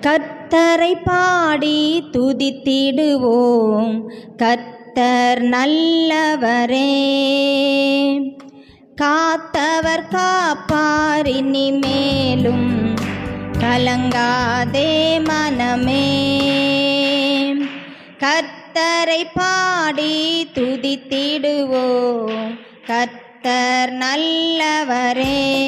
கர்த்தரை பாடி துதித்திடுவோம். கர்த்தர் நல்லவரே. காத்தவர் காப்பார் இனிமேலும். கலங்காதே மனமே. கர்த்தரை பாடி துதித்திடுவோம். கர்த்தர் நல்லவரே.